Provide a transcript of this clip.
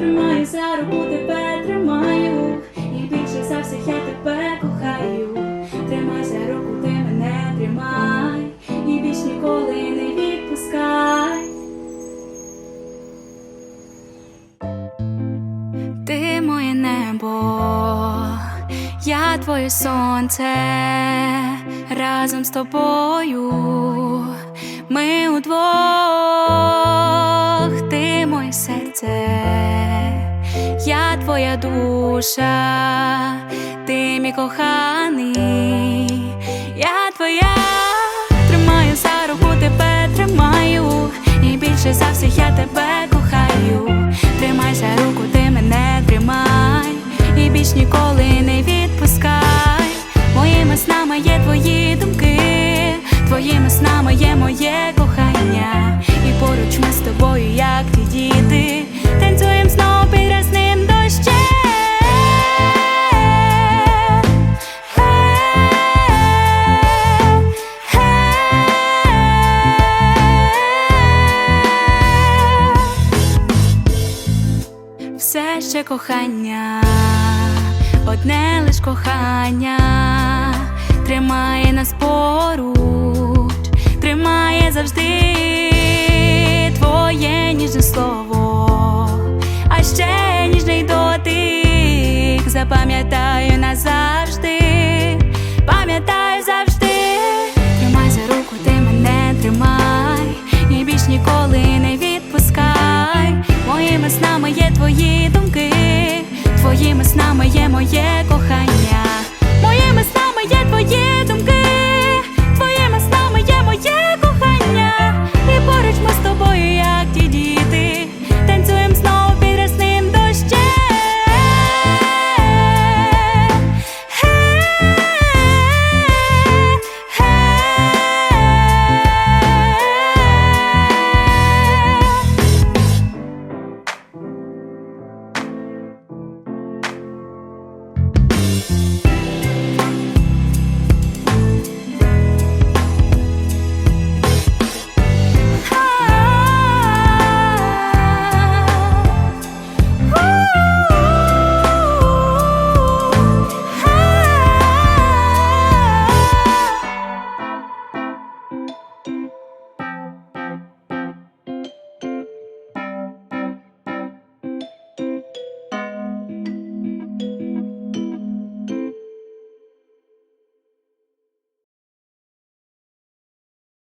тримаю за руку, тебе тримаю. І більше за всіх я тебе кохаю. Тримай за руку, ти мене тримай, і більш ніколи не відпускай. Ти моє небо, я твоє сонце, разом з тобою. Ми удвох, ти моє серце, я твоя душа, ти мій коханий, я твоя, тримаю за руку, тебе тримаю, і більше за всіх я тебе кохаю. Тримай за руку, ти мене тримай, і більш ніколи не відпускай. Моїми снами є твої думки, твоїми снами є моє кохання. Поруч ми з тобою, як ті діти, танцюєм знов під рясним дощем. Все ще кохання, одне лиш кохання, тримає нас поруч, дотик, запам'ятаю назавжди, пам'ятаю завжди, тримай за руку, ти мене тримай, і більш ніколи не відпускай. Моїми снами є твої думки, твоїми снами є моє кохання,